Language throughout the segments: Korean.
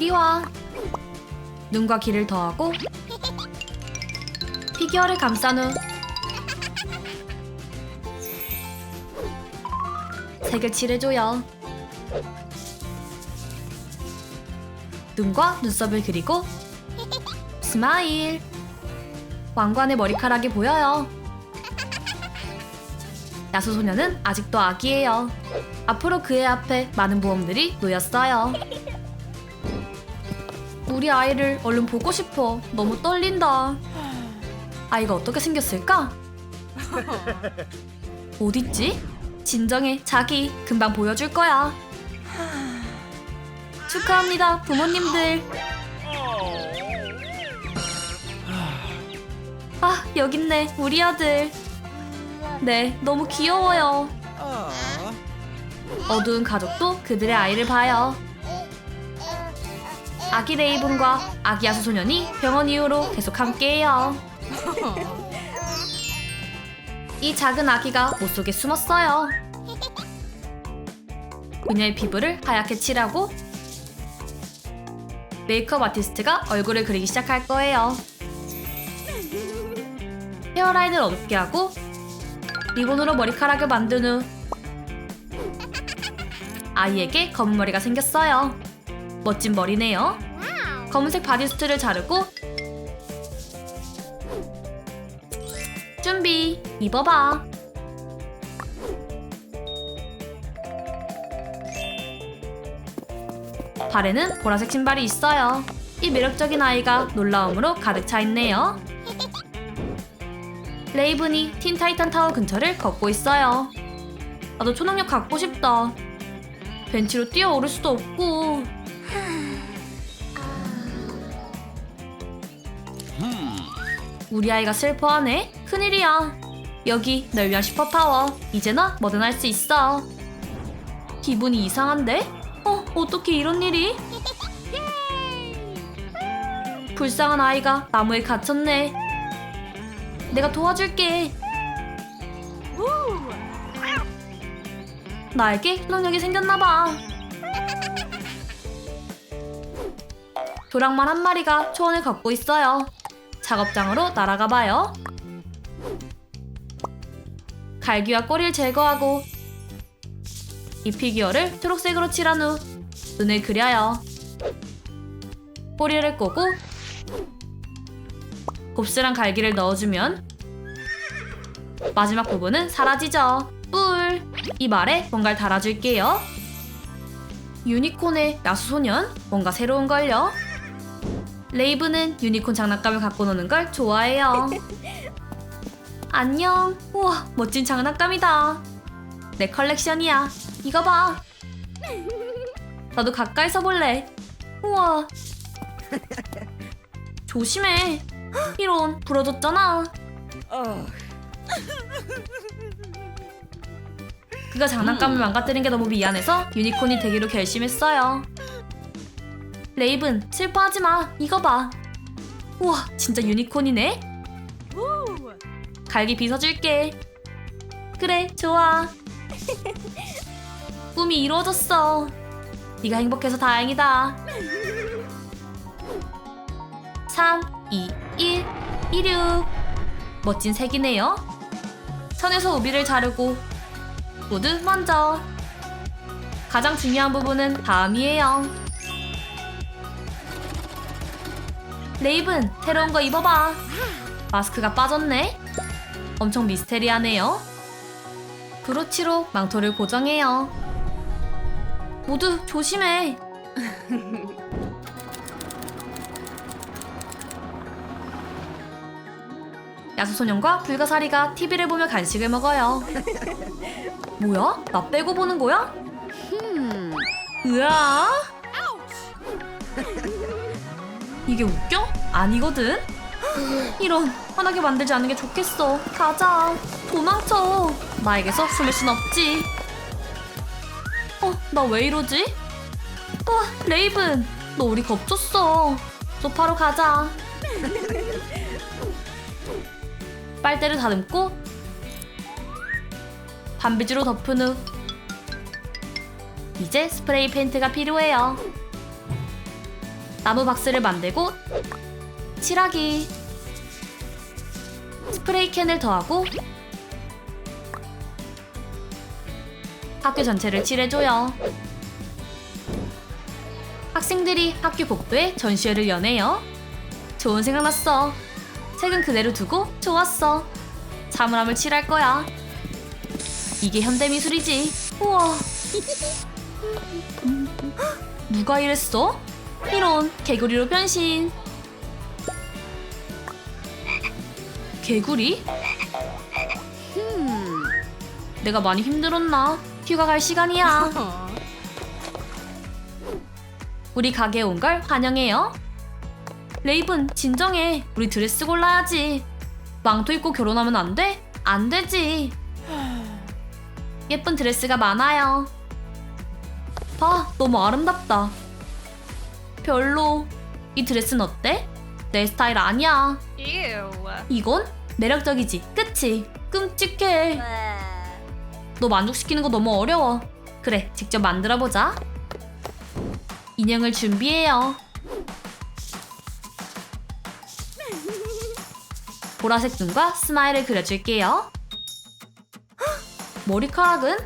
이리 와. 눈과 귀를 더하고 피규어를 감싼 후 색을 칠해줘요. 눈과 눈썹을 그리고 스마일. 왕관의 머리카락이 보여요. 야수 소녀는 아직도 아기예요. 앞으로 그의 앞에 많은 보험들이 놓였어요. 우리 아이를 얼른 보고 싶어. 너무 떨린다. 아이가 어떻게 생겼을까? 어딨지? 진정해, 자기. 금방 보여줄 거야. 축하합니다, 부모님들. 아, 여깄네, 우리 아들. 네, 너무 귀여워요. 어두운 가족도 그들의 아이를 봐요. 아기 레이븐과 아기 야수 소년이 병원 이후로 계속 함께해요. 이 작은 아기가 옷 속에 숨었어요. 그녀의 피부를 하얗게 칠하고 메이크업 아티스트가 얼굴을 그리기 시작할 거예요. 헤어라인을 어둡게 하고 리본으로 머리카락을 만든 후 아이에게 검은 머리가 생겼어요. 멋진 머리네요. 검은색 바디수트를 자르고 준비 입어봐. 발에는 보라색 신발이 있어요. 이 매력적인 아이가 놀라움으로 가득 차 있네요. 레이븐이 틴타이탄 타워 근처를 걷고 있어요. 나도 초능력 갖고 싶다. 벤치로 뛰어오를 수도 없고. 우리 아이가 슬퍼하네. 큰일이야. 여기 널 위한 슈퍼파워. 이제나 뭐든 할 수 있어. 기분이 이상한데? 어, 어떻게 이런 일이? 불쌍한 아이가 나무에 갇혔네. 내가 도와줄게. 나에게 초능력이 생겼나봐. 도랑말 한 마리가 초원을 걷고 있어요. 작업장으로 날아가 봐요. 갈기와 꼬리를 제거하고 이 피규어를 초록색으로 칠한 후 눈을 그려요. 꼬리를 꼬고 곱슬한 갈기를 넣어주면 마지막 부분은 사라지죠. 뿔! 이 말에 뭔가를 달아줄게요. 유니콘의 야수소년? 뭔가 새로운걸요? 레이브는 유니콘 장난감을 갖고 노는 걸 좋아해요. 안녕. 우와, 멋진 장난감이다. 내 컬렉션이야. 이거 봐. 나도 가까이서 볼래. 우와. 조심해. 이런 부러졌잖아. 그가 장난감을 망가뜨린 게 너무 미안해서 유니콘이 되기로 결심했어요. 레이븐 슬퍼하지 마. 이거 봐. 우와 진짜 유니콘이네. 갈기 빗어줄게. 그래 좋아. 꿈이 이루어졌어. 네가 행복해서 다행이다. 3, 2, 1, 16. 멋진 색이네요. 선에서 우비를 자르고 모두 먼저. 가장 중요한 부분은 다음이에요. 레이븐, 새로운 거 입어봐. 마스크가 빠졌네. 엄청 미스테리하네요. 브로치로 망토를 고정해요. 모두 조심해. 야수소년과 불가사리가 TV를 보며 간식을 먹어요. 뭐야? 나 빼고 보는 거야? 으아! 이게 웃겨? 아니거든? 이런 화나게 만들지 않는 게 좋겠어. 가자. 도망쳐. 나에게서 숨을 순 없지. 어, 나 왜 이러지? 와, 레이븐. 너 우리 겁줬어. 소파로 가자. 빨대를 다듬고 반비주로 덮은 후 이제 스프레이 페인트가 필요해요. 나무 박스를 만들고 칠하기 스프레이 캔을 더하고 학교 전체를 칠해줘요. 학생들이 학교 복도에 전시회를 여네요. 좋은 생각 났어. 책은 그대로 두고 좋았어. 사물함을 칠할 거야. 이게 현대 미술이지. 우와. 누가 이랬어? 이런 개구리로 변신. 개구리? 내가 많이 힘들었나? 휴가 갈 시간이야. 우리 가게에 온 걸 환영해요. 레이븐, 진정해. 우리 드레스 골라야지. 망토 입고 결혼하면 안 돼? 안 되지. 예쁜 드레스가 많아요. 봐, 너무 아름답다. 별로. 이 드레스는 어때? 내 스타일 아니야. Ew. 이건 매력적이지, 그치? 끔찍해. 너 만족시키는 거 너무 어려워. 그래, 직접 만들어 보자. 인형을 준비해요. 보라색 눈과 스마일을 그려줄게요. 헉, 머리카락은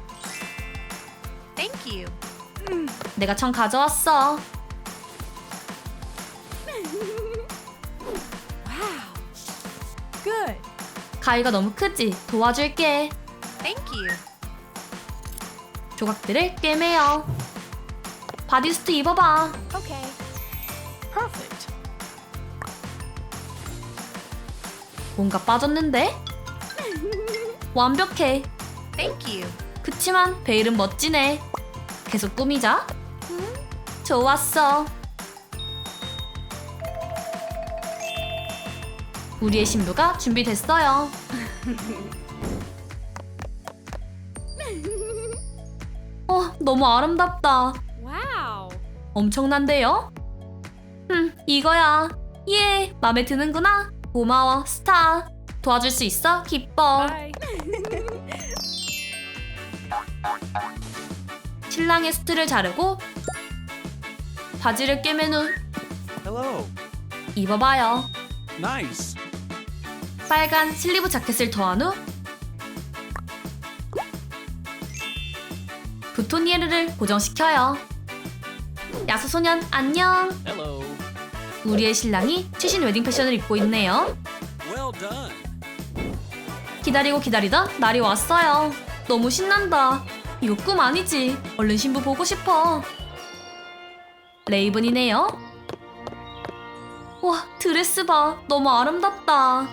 Thank you. 내가 청 가져왔어. Good. 가위가 너무 크지? 도와줄게. Thank you. 조각들을 꿰매요. 바디수트 입어봐. Okay. Perfect. 뭔가 빠졌는데? 완벽해. Thank you. 그치만 베일은 멋지네. 계속 꾸미자. 좋았어. 우리의 신부가 준비됐어요. 어, 너무 아름답다. Wow. 엄청난데요? 음, 이거야. 예, 맘에 드는구나. 고마워, 스타. 도와줄 수 있어? 기뻐. 신랑의 수트를 자르고 바지를 꿰맨 후 Hello. 입어봐요. Nice. 빨간 슬리브 자켓을 더한 후 부토니에르를 고정시켜요. 야수소년 안녕. 우리의 신랑이 최신 웨딩 패션을 입고 있네요. 기다리고 기다리다 날이 왔어요. 너무 신난다. 이거 꿈 아니지? 얼른 신부 보고 싶어. 레이븐이네요. 와, 드레스 봐. 너무 아름답다.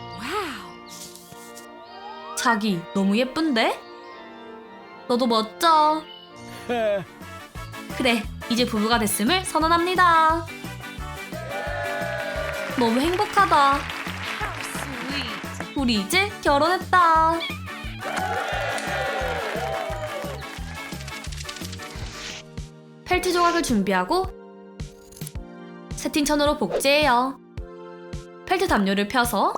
자기, 너무 예쁜데? 너도 멋져. 그래, 이제 부부가 됐음을 선언합니다. 너무 행복하다. 우리 이제 결혼했다. 펠트 조각을 준비하고 세팅천으로 복제해요. 펠트 담요를 펴서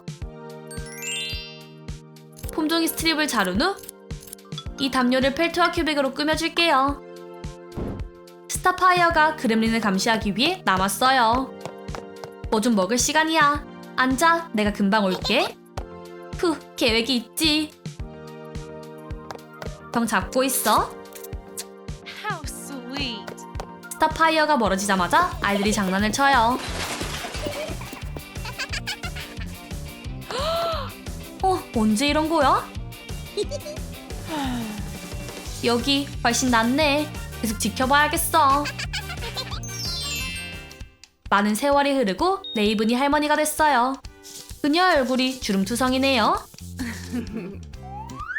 폼종이 스트립을 자른 후 이 담요를 펠트와 큐빅으로 꾸며줄게요. 스타파이어가 그렘린을 감시하기 위해 남았어요. 뭐 좀 먹을 시간이야. 앉아, 내가 금방 올게. 후, 계획이 있지. 병 잡고 있어. 스타파이어가 멀어지자마자 아이들이 장난을 쳐요. 언제 이런 거야? 여기 훨씬 낫네. 계속 지켜봐야겠어. 많은 세월이 흐르고 레이븐이 할머니가 됐어요. 그녀의 얼굴이 주름투성이네요.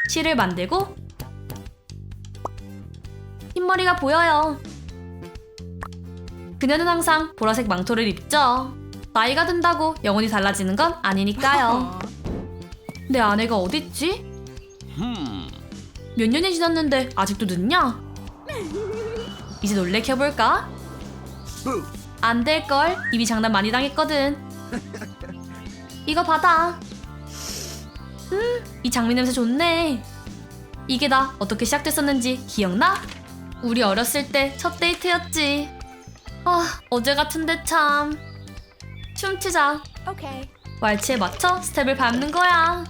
실을 만들고 흰머리가 보여요. 그녀는 항상 보라색 망토를 입죠. 나이가 든다고 영혼이 달라지는 건 아니니까요. 내 아내가 어딨지? 몇 년이 지났는데 아직도 늦냐? 이제 놀래켜볼까? 안 될걸. 이미 장난 많이 당했거든. 이거 받아. 음, 이 장미 냄새 좋네. 이게 다 어떻게 시작됐었는지 기억나? 우리 어렸을 때 첫 데이트였지. 아, 어제 같은데 참. 춤추자. Okay. 왈츠에 맞춰 스텝을 밟는 거야.